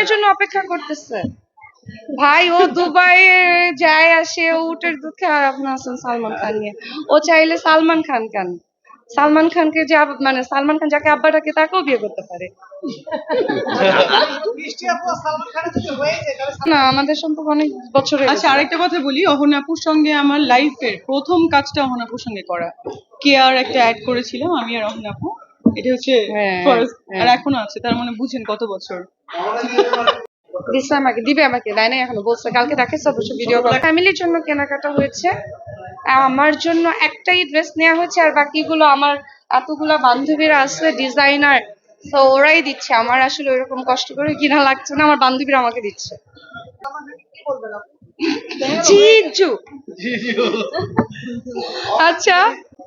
খানের জন্য অপেক্ষা করতেছে। ভাই ও দুবাইয়ে যায় আসে উটের দুধ খায় আপনার আছেন সালমান খান নিয়ে। ও চাইলে সালমান খান কেন সালমান খানকে যে মানে সালমান খান যাকে আব্বা ডাকে তাকেও বিয়ে করতে পারে। না আমাদের সম্পর্ক অনেক বছরের আচ্ছা আরেকটা কথা বলি অহন আপুর সঙ্গে আমার লাইফের প্রথম কাজটা অহন আপুর সঙ্গে করা। কেয়ার একটা অ্যাড করেছিলাম আমি আর আপু। এটা হচ্ছে হ্যাঁ, হ্যাঁ। আর এখনও আছে তার মানে বুঝেন কত বছর। দিচ্ছে আমাকে দিবে আমাকে দেয় না এখনও বলছে কালকে অবশ্য ভিডিও কল ফ্যামিলির জন্য কেনাকাটা হয়েছে আমার জন্য একটাই ড্রেস নেওয়া হয়েছে আর বাকিগুলো আমার এতগুলো বান্ধবীরা আছে ডিজাইনার তো ওরাই দিচ্ছে। আমার আসলে ওইরকম কষ্ট করে কিনা লাগছে না আমার বান্ধবীরা আমাকে দিচ্ছে। জিজু। আচ্ছা।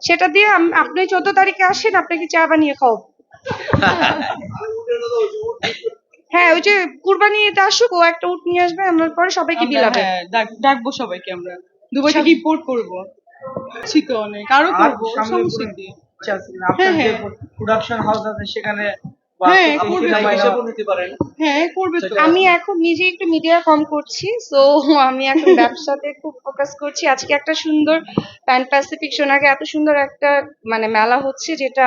সেটা দিয়ে আপনি চোদ্দ তারিখে আসেন আপনাকে চা বানিয়ে খাও? হ্যাঁ ওই যে কুরবানি ঈদ আসুক ও একটা উট নিয়ে আসবে আমার পরে সবাইকে বিলাবে। হ্যাঁ, ডাকবো সবাইকে আমরা। দুবাই থেকে ইম্পোর্ট করব। ছি অনেক। আরও করব যে হ্যাঁ, প্রোডাকশন হাউস আছে সেখানে হ্যাঁ, করবে নিতে পারেন। হ্যাঁ করবে তো। আমি এখন নিজে একটু মিডিয়া কম করছি সো আমি এখন ব্যবসাতে খুব ফোকাস করছি। আজকে একটা সুন্দর প্যান প্যাসিফিক সোনাকে এত সুন্দর একটা মানে মেলা হচ্ছে যেটা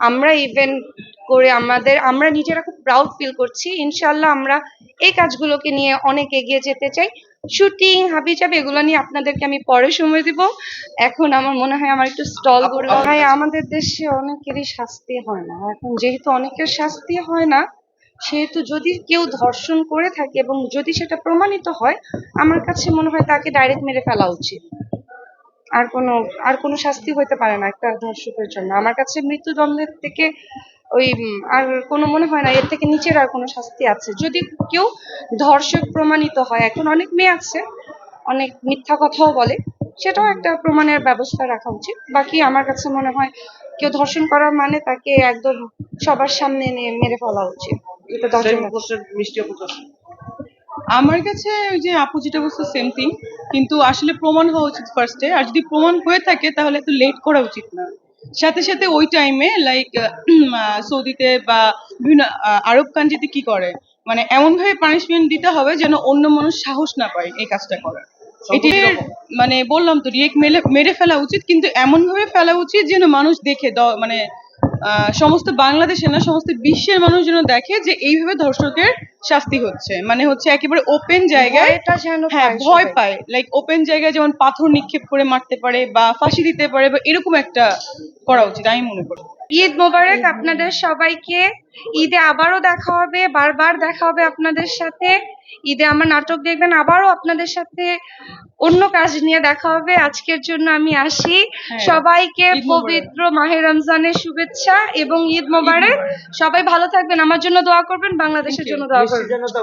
আমরা ইভেন্ট করে আমাদের আমরা নিজেরা খুব প্রাউড ফিল করছি। ইনশাল্লাহ আমরা এই কাজগুলোকে নিয়ে অনেক এগিয়ে যেতে চাই। শুটিং হাবি যাবে এগুলো নিয়ে আপনাদেরকে আমি পরে সময় দিব। এখন আমার মনে হয় আমার একটু স্টল করে হয় আমাদের দেশে অনেকেরই শাস্তি হয় না। এখন যেহেতু অনেকের শাস্তি হয় না সেহেতু যদি কেউ ধর্ষণ করে থাকে এবং যদি সেটা প্রমাণিত হয় আমার কাছে মনে হয় তাকে ডাইরেক্ট মেরে ফেলা উচিত। আর কোনো আর কোনো শাস্তি হইতে পারে না একটা ধর্ষকের জন্য। আমার কাছে মৃত্যুদণ্ডের থেকে ওই উম, আর কোনো মনে হয় না এর থেকে নিচের আর কোনো শাস্তি আছে। যদি কেউ ধর্ষক প্রমাণিত হয় এখন অনেক মেয়ে আছে অনেক মিথ্যা কথাও বলে সেটাও একটা প্রমাণের ব্যবস্থা রাখা উচিত। বাকি আমার কাছে মনে হয় কেউ ধর্ষণ করা মানে তাকে একদম সবার সামনে এনে মেরে ফেলা উচিত। এটা ধর্ষণ আমার কাছে ওই যে আপু যেটা বলছে সেম থিং কিন্তু আসলে প্রমাণ হওয়া উচিত ফার্স্টে আর যদি প্রমাণ হয়ে থাকে তাহলে একটু লেট করা উচিত না। সাথে সাথে ওই টাইমে লাইক সৌদিতে বা বিভিন্ন আরব কান্ট্রিতে কি করে? মানে এমন ভাবে পানিশমেন্ট দিতে হবে যেন অন্য মানুষ সাহস না পায় এই কাজটা করার। এটির মানে বললাম তো রিয়েক্ট মেলে মেরে ফেলা উচিত কিন্তু এমন ভাবে ফেলা উচিত যেন মানুষ দেখে মানে আহ, সমস্ত বাংলাদেশে না সমস্ত বিশ্বের মানুষ যেন দেখে যে এইভাবে ধর্ষকের শাস্তি হচ্ছে। মানে হচ্ছে একেবারে ওপেন জায়গায় হ্যাঁ ভয় পায়। লাইক ওপেন জায়গায় যেমন পাথর নিক্ষেপ করে মারতে পারে বা ফাঁসি দিতে পারে বা এরকম একটা করা উচিত আমি মনে করি। ঈদ মোবারক আপনাদের সবাইকে। ঈদে আবারও দেখা হবে বারবার দেখা হবে আপনাদের সাথে। ঈদে আমার নাটক দেখবেন আবারও আপনাদের সাথে অন্য কাজ নিয়ে দেখা হবে। আজকের জন্য আমি আসি। হ্যাঁ, সবাইকে পবিত্র মাহে রমজানের শুভেচ্ছা এবং ঈদ মোবারক। সবাই ভালো থাকবেন আমার জন্য দোয়া করবেন বাংলাদেশের জন্য দোয়া করবেন জন্য তো